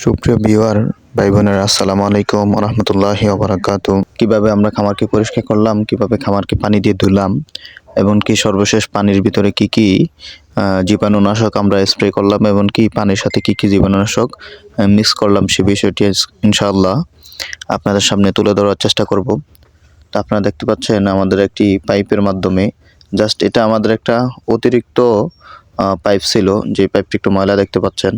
সুপ্রিয় ভিউয়ার ভাই বোনেরা আসসালামু আলাইকুম রহমতুল্লাহি ওবরাকাত কীভাবে আমরা খামারকে পরিষ্কার করলাম, কীভাবে খামারকে পানি দিয়ে ধুলাম, এবং কি সর্বশেষ পানির ভিতরে কি কি জীবাণুনাশক আমরা স্প্রে করলাম, এবং কি পানির সাথে কি কি জীবাণুনাশক মিক্স করলাম, সে বিষয়টি ইনশাআল্লাহ আপনাদের সামনে তুলে ধরার চেষ্টা করব। তো আপনারা দেখতে পাচ্ছেন আমাদের একটি পাইপের মাধ্যমে, জাস্ট এটা আমাদের একটা অতিরিক্ত পাইপ ছিল, যে পাইপটি একটু ময়লা দেখতে পাচ্ছেন।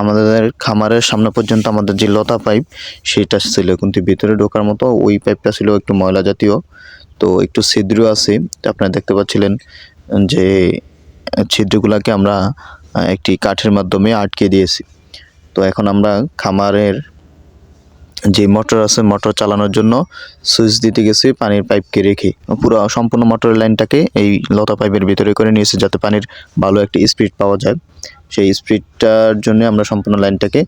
আমাদের খামারের সামনে পর্যন্ত আমাদের যে লতা পাইপ, সেটা ছিল। কিন্তু ভিতরে ঢোকার মতো ওই পাইপটা ছিল একটু ময়লা জাতীয়। তো একটু ছিদ্র আছে। আপনারা দেখতে পাচ্ছিলেন যে ছিদ্রগুলোকে আমরা একটি কাঠের মাধ্যমে আটকে দিয়েছি। তো এখন আমরা খামারের যে মোটর আছে, মোটর চালানোর জন্য সুইচ দিতে গেছি, পানির পাইপকে রেখে। পুরো সম্পূর্ণ মোটরের লাইনটাকে এই লতা পাইপের ভিতরে করে নিয়েছি, যাতে পানির ভালো একটি স্পিড পাওয়া যায়। সেই স্পিডটার জন্য আমরা সম্পূর্ণ লাইনটাকে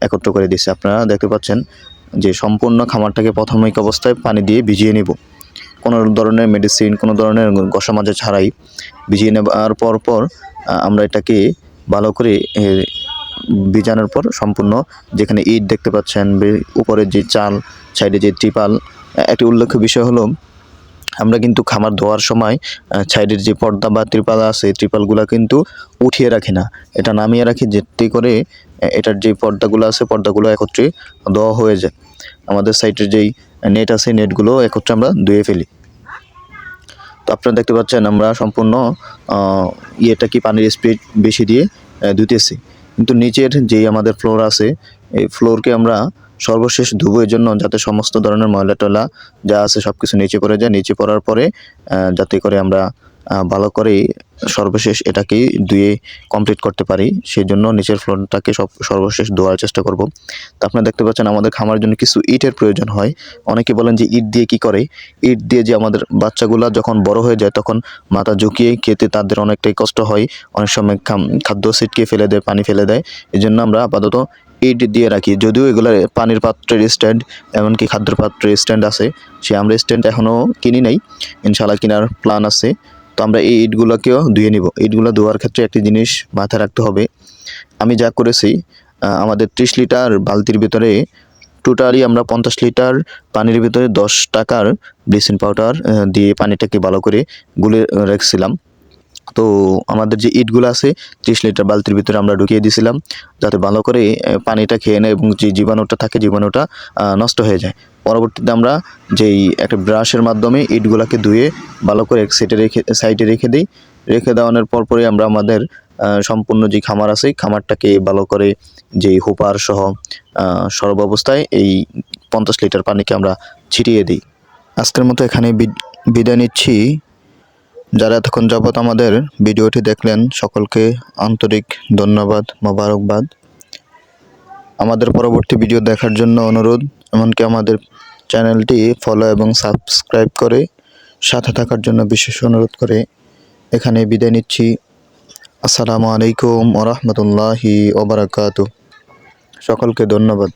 একত্র করে দিয়েছি। আপনারা দেখতে পাচ্ছেন যে সম্পূর্ণ খামারটাকে প্রাথমিক অবস্থায় পানি দিয়ে ভিজিয়ে নেব। কোনো ধরনের মেডিসিন কোনো ধরনের গসা মাজা ছাড়াই ভিজিয়ে নেবার পর পর আমরা এটাকে ভালো করে ভিজানোর পর সম্পূর্ণ যেখানে ইট দেখতে পাচ্ছেন, বে- উপরে যে চাল, সাইডে যে ত্রিপাল একটি উল্লেখ্য বিষয় হলো আমরা কিন্তু খামার ধোয়ার সময় সাইডের যে পর্দা বা ত্রিপাল আছে ত্রিপালগুলো কিন্তু উঠিয়ে রাখি না। এটা নামিয়ে রাখি যেতে করে এটার যে পর্দাগুলো আছে, পর্দাগুলো একত্রে ধোয়া হয়ে যায়। আমাদের সাইডের যেই নেট আছে নেটগুলো একত্রে আমরা ধুয়ে ফেলি। তো আপনারা দেখতে পাচ্ছেন আমরা সম্পূর্ণ ইয়েটা কি পানির স্পিড বেশি দিয়ে ধুতেছি কিন্তু নিচের যেই আমাদের ফ্লোর আছে, এই ফ্লোরকে আমরা সর্বশেষ ধুবো এর জন্য যাতে সমস্ত ধরনের ময়লা টয়লা যা আছে সব কিছু নিচে পড়ে যায়, নিচে পড়ার পরে যাতে করে আমরা ভালো করে সর্বশেষ এটাকে ধুয়ে কমপ্লিট করতে পারি। সেই জন্য নিচের ফ্লোরটাকে সব, সর্বশেষ ধোয়ার চেষ্টা করব। তো আপনারা দেখতে পাচ্ছেন আমাদের খামার জন্য কিছু ইটের প্রয়োজন হয়। অনেকে বলেন যে ইট দিয়ে কি করে? ইট দিয়ে যে আমাদের বাচ্চাগুলা যখন বড় হয়ে যায়, তখন মাথা ঝুঁকিয়ে খেতে তাদের অনেকটাই কষ্ট হয়। অনেক সময় খাদ্য ছিটকে ফেলে দেয়, পানি ফেলে দেয়। এই জন্য আমরা আপাতত ইট দিয়ে রাখি। যদিও এগুলো পানির পাত্রের স্ট্যান্ড এমনকি খাদ্যের পাত্রের স্ট্যান্ড আছে। সে আমরা স্ট্যান্ড এখনও কিনি নাই। ইনশাল্লাহ কেনার প্ল্যান আছে। তো আমরা এই ইটগুলোকেও ধুয়ে নিব। ইটগুলো ধোয়ার ক্ষেত্রে একটি জিনিস মাথায় রাখতে হবে। আমি যা করেছি আমাদের ত্রিশ লিটার বালতির ভিতরে টোটালি আমরা পঞ্চাশ লিটার পানির ভিতরে দশ টাকার ব্লিচিং পাউডার দিয়ে পানিটাকে ভালো করে গুলে রেখেছিলাম। তো আমাদের যে ইটগুলো আছে ত্রিশ লিটার বালতির ভিতরে আমরা ঢুকিয়ে দিয়েছিলাম যাতে ভালো করে পানিটা খেয়ে নেয় এবং যে জীবাণুটা থাকে জীবাণুটা নষ্ট হয়ে যায়। পরবর্তীতে আমরা যেই একটা ব্রাশের মাধ্যমে ইটগুলোকে ধুয়ে ভালো করে এক সাইডে রেখে সাইডে রেখে দিই। রেখে দেওয়ানোর পর পরে আমরা আমাদের সম্পূর্ণ যে খামার আছে খামারটাকে ভালো করে যেই হুপার সহ আহ, সর্বাবস্থায় এই পঞ্চাশ লিটার পানিকে আমরা ছিটিয়ে দিই। আজকের মতো এখানে বিদ- বিদায় নিচ্ছি। যারা এতক্ষণ যাবৎ আমাদের ভিডিওটি দেখলেন, সকলকে আন্তরিক ধন্যবাদ, মোবারকবাদ। আমাদের পরবর্তী ভিডিও দেখার জন্য অনুরোধ, এমনকি আমাদের চ্যানেলটি ফলো এবং সাবস্ক্রাইব করে সাথে থাকার জন্য বিশেষ অনুরোধ করে এখানে বিদায় নিচ্ছি। আসসালামু আলাইকুম ওরহমতুল্লাহি ওবরাকাতু সকলকে ধন্যবাদ।